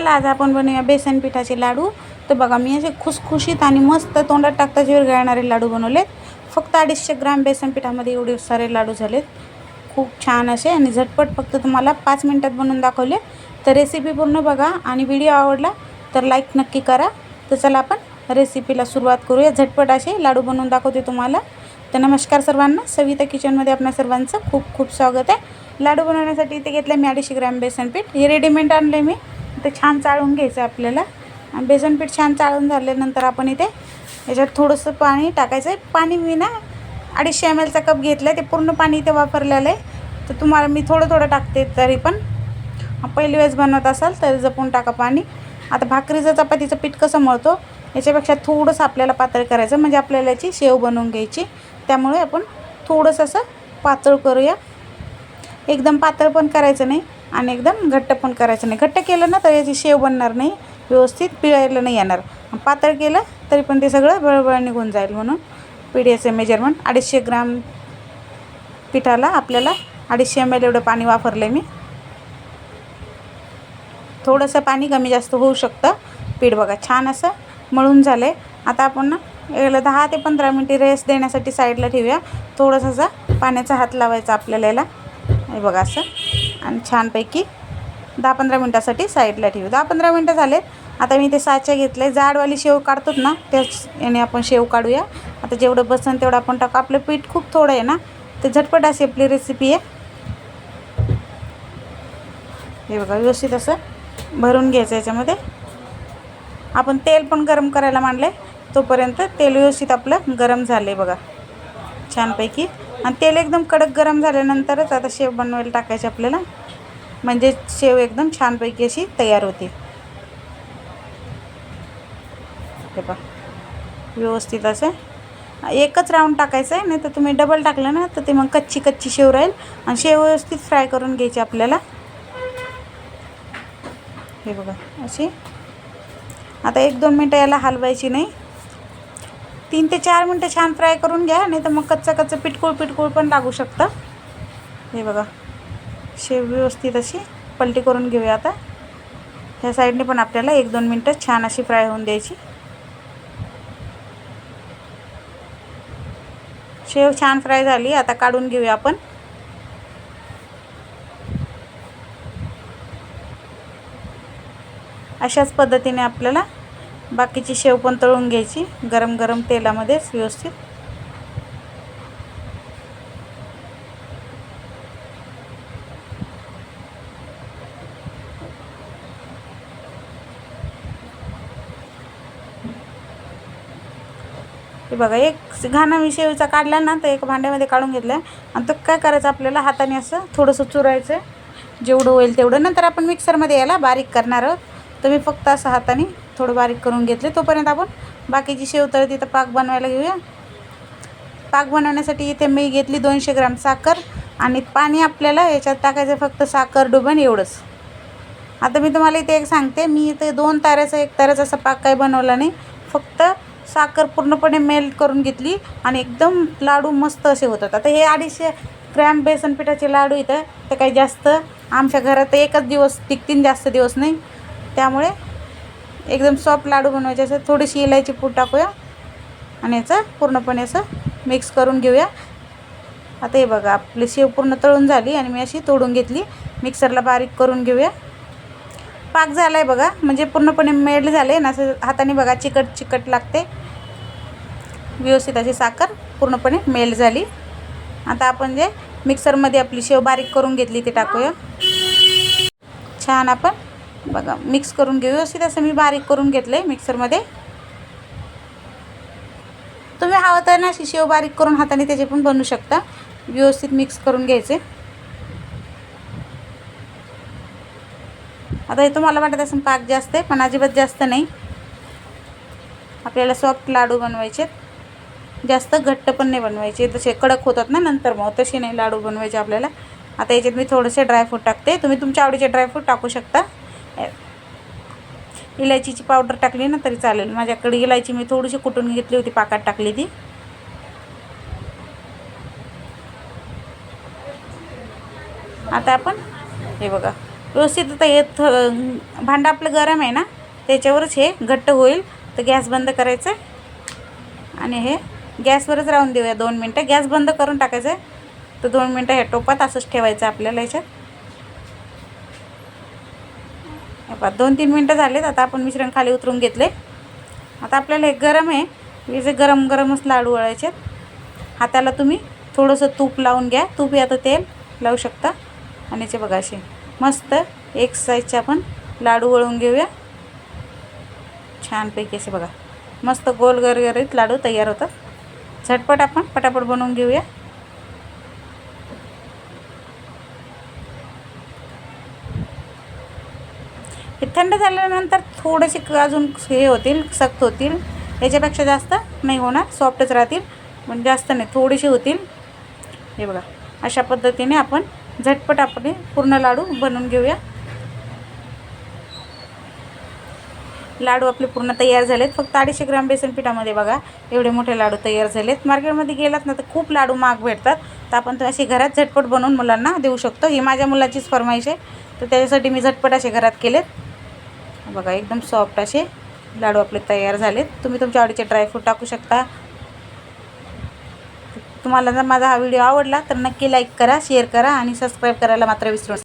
चला आज आपण बनवूया बेसन पिठाचे लाडू. तर बघा मी असे खुसखुशीत आणि मस्त तोंडात टाकताच विरघळणारे लाडू बनवलेत. फक्त अडीचशे ग्राम बेसन पिठामध्ये एवढे सारे लाडू झालेत. खूप छान असे आणि झटपट फक्त तुम्हाला पाच मिनटात बनवून दाखवले. तर रेसिपी पूर्ण बघा आणि व्हिडिओ आवडला तर लाईक नक्की करा. तर चला आपण रेसिपीला सुरुवात करूया. झटपट असे लाडू बनवून दाखवते तुम्हाला. तर नमस्कार सर्वांना. सविता किचनमध्ये आपल्या सर्वांचं खूप खूप स्वागत आहे. लाडू बनवण्यासाठी इथे घेतलं मी अडीचशे ग्रॅम बेसन पीठ. हे रेडीमेड आणले मी. ते छान चाळून घ्यायचं आहे आपल्याला. आणि बेसन पीठ छान चाळून झाल्यानंतर आपण इथे याच्यात थोडंसं पाणी टाकायचं. आहे पाणी मी ना अडीचशे एम एलचा कप घेतला आहे ते पूर्ण पाणी इथे वापरलेलं आहे. तर तुम्हाला मी थोडं थोडं टाकते तरी पण. पहिली वेळेस बनवत असाल तर जपून टाका पाणी. आता भाकरीचं चपातीचं पीठ कसं मळतो? याच्यापेक्षा थोडंसं आपल्याला पातळ करायचं. म्हणजे आपल्याला याची शेव बनवून घ्यायची. त्यामुळे आपण थोडंसं असं पातळ करूया. एकदम पातळ पण करायचं नाही. आणि एकदम घट्ट पण करायचं नाही. घट्ट केलं ना तर याची शेव बनणार नाही. व्यवस्थित पिळायला नाही येणार. पातळ केलं तरी पण ते सगळं बळबळ निघून जाईल म्हणून पिढीचे मेजरमेंट अडीचशे ग्राम पिठाला आपल्याला अडीचशे एम एल एवढं पाणी वापरलं आहे मी. थोडंसं पाणी कमी जास्त होऊ शकतं पीठ बघा छान असं मळून झालं आहे आता आपण ना याला दहा ते पंधरा मिनटे रेस्ट देण्यासाठी साईडला ठेवूया. थोडंसं असा पाण्याचा हात लावायचा आपल्याला याला. हे बघा असं. आणि छानपैकी दहा पंधरा मिनटासाठी साईडला ठेवू. दहा पंधरा मिनटं झाले. आता मी ते साच्या घेतले. जाडवाली शेव काढतोत ना त्याच याने आपण शेव काढूया. आता जेवढं बसन तेवढं आपण टाकू. आपलं पीठ खूप थोडं आहे ना ते झटपट अशी आपली रेसिपी आहे. हे बघा व्यवस्थित असं भरून घ्यायचं याच्यामध्ये. आपण तेल पण गरम करायला मांडलं आहे तोपर्यंत तेल व्यवस्थित आपलं गरम झालं आहे बघा. छानपैकी. आणि तेल एकदम कडक गरम झाल्यानंतरच आता शेव बनवायला टाकायचे आपल्याला. म्हणजे शेव एकदम छानपैकी अशी तयार होते. हे पहा. व्यवस्थित असं. एकच राऊंड टाकायचं आहे नाही तर तुम्ही डबल टाकलं ना तर ते मग कच्ची कच्ची शेव राहील. आणि शेव व्यवस्थित फ्राय करून घ्यायची आपल्याला. हे बघा अशी. आता एक दोन मिनटं याला हलवायची नाही. तीन ते चार मिनटं छान फ्राय करून घ्या नाही तर मग कच्चं कच्चं पिटकूळ पिटकूळ पण लागू शकतं. हे बघा शेव व्यवस्थित अशी पलटी करून घेऊया आता. ह्या साईडने पण आपल्याला एक दोन मिनटं छान अशी फ्राय होऊन द्यायची. शेव छान फ्राय झाली आता काढून घेऊया आपण. अशाच पद्धतीने आपल्याला बाकीची शेव पण तळून घ्यायची गरम गरम तेलामध्येच व्यवस्थित. हे बघा एक घाणा मी शेवचा काढला ना तर एक भांड्यामध्ये काढून घेतला. आणि तो काय करायचं आपल्याला हाताने असं थोडंसं चुरायचं. जेवढं होईल तेवढं. नंतर आपण मिक्सरमध्ये याला बारीक करणार आहोत. तर मी फक्त असं हाताने थोडं बारीक करून घेतले. तोपर्यंत आपण बाकीची शेवतळ तिथं पाक बनवायला घेऊया. पाक बनवण्यासाठी इथे मी घेतली दोनशे ग्राम साखर आणि पाणी आपल्याला याच्यात टाकायचं फक्त साखर डुबेन एवढंच. आता मी तुम्हाला इथे एक सांगते मी इथे दोन ताऱ्याचा एक ताऱ्याचा असा पाक काही बनवला नाही. फक्त साखर पूर्णपणे मेल्ट करून घेतली आणि एकदम लाडू मस्त असे होतात. आता हे अडीचशे ग्रॅम बेसन पिठाचे लाडू इथं ते काही जास्त आमच्या घरात एकच दिवस टिकतीन जास्त दिवस नाही. त्यामुळे एकदम सॉफ्ट लाडू बनवायचे असं थोडीशी इलायची पूड टाकूया. आणि याचं पूर्णपणे असं मिक्स करून घेऊया. आता हे बघा आपली शेव पूर्ण तळून झाली आणि मी अशी तोडून घेतली. मिक्सरला बारीक करून घेऊया. पाक झाला आहे बघा म्हणजे पूर्णपणे मेल्ट झाले. ना असं हाताने बघा चिकट चिकट लागते. व्यवस्थित अशी साखर पूर्णपणे मेल्ट झाली. आता आपण जे मिक्सरमध्ये आपली शेव बारीक करून घेतली ते टाकूया. छान आपण बघा मिक्स करून घेऊ. व्यवस्थित असं मी बारीक करून घेतलं आहे मिक्सरमध्ये तुम्ही हवं तर ना अशी शेव बारीक करून हाताने त्याचे पण बनवू शकता. व्यवस्थित मिक्स करून घ्यायचे. आता हे तुम्हाला वाटत असेल पाक जास्त आहे पण अजिबात जास्त नाही. आपल्याला सॉफ्ट लाडू बनवायचे जास्त घट्ट पण नाही बनवायचे. तसे कडक होतात ना नंतर मग तसे नाही लाडू बनवायचे आपल्याला. आता याच्यात मी थोडेसे ड्रायफ्रूट टाकते. तुम्ही तुमच्या आवडीचे ड्रायफ्रूट टाकू शकता. इलायचीची पावडर टाकली ना तरी चालेल. माझ्याकडे इलायची मी थोडीशी कुटून घेतली होती पाकात टाकली ती. आता आपण हे बघा व्यवस्थित आता हे थ भांडं आपलं गरम आहे ना त्याच्यावरच हे घट्ट होईल. तर गॅस बंद करायचं आहे आणि हे गॅसवरच राहून देऊया दोन मिनटं. गॅस बंद करून टाकायचं आहे तर दोन मिनटं ह्या टोपात असंच ठेवायचं आपल्याला याच्यात हे दोन तीन मिनटं झालेत आता आपण मिश्रण खाली उतरून घेतले. आता आपल्याला हे गरम आहे. याचे गरम गरमच लाडू वळायचे हाताला तुम्ही थोडंसं तूप लावून घ्या. तूप या तर तेल लावू शकता. आणि याचे बघा असे मस्त एक साईजचे आपण लाडू वळून घेऊया. छानपैकी असे बघा. मस्त गोल गरगरीत लाडू तयार होतात. झटपट आपण पटापट बनवून घेऊया. हे थंड झाल्यानंतर थोडेसे अजून हे होतील सख्त होतील. याच्यापेक्षा जास्त नाही होणार सॉफ्टच राहतील. पण जास्त नाही थोडेसे होतील. हे बघा अशा पद्धतीने आपण झटपट आपण पूर्ण लाडू बनवून घेऊया. लाडू आपले पूर्ण तयार झालेत. फक्त अडीचशे ग्राम बेसन पिठामध्ये बघा एवढे मोठे लाडू तयार झालेत. मार्केटमध्ये गेलात ना तर खूप लाडू महाग भेटतात. तर आपण ते असे घरात झटपट बनवून मुलांना देऊ शकतो. ही माझ्या मुलाचीच फरमाईश आहे. तर त्याच्यासाठी मी झटपट असे घरात केलेत. बघा एकदम सॉफ्ट असे लाडू आपले तयार झालेत. तुम्ही तुमच्या आवडीचे ड्रायफ्रूट टाकू शकता. तुम्हाला जर माझा हा व्हिडिओ आवडला तर नक्की लाईक करा शेअर करा आणि सबस्क्राईब करायला मात्र विसरू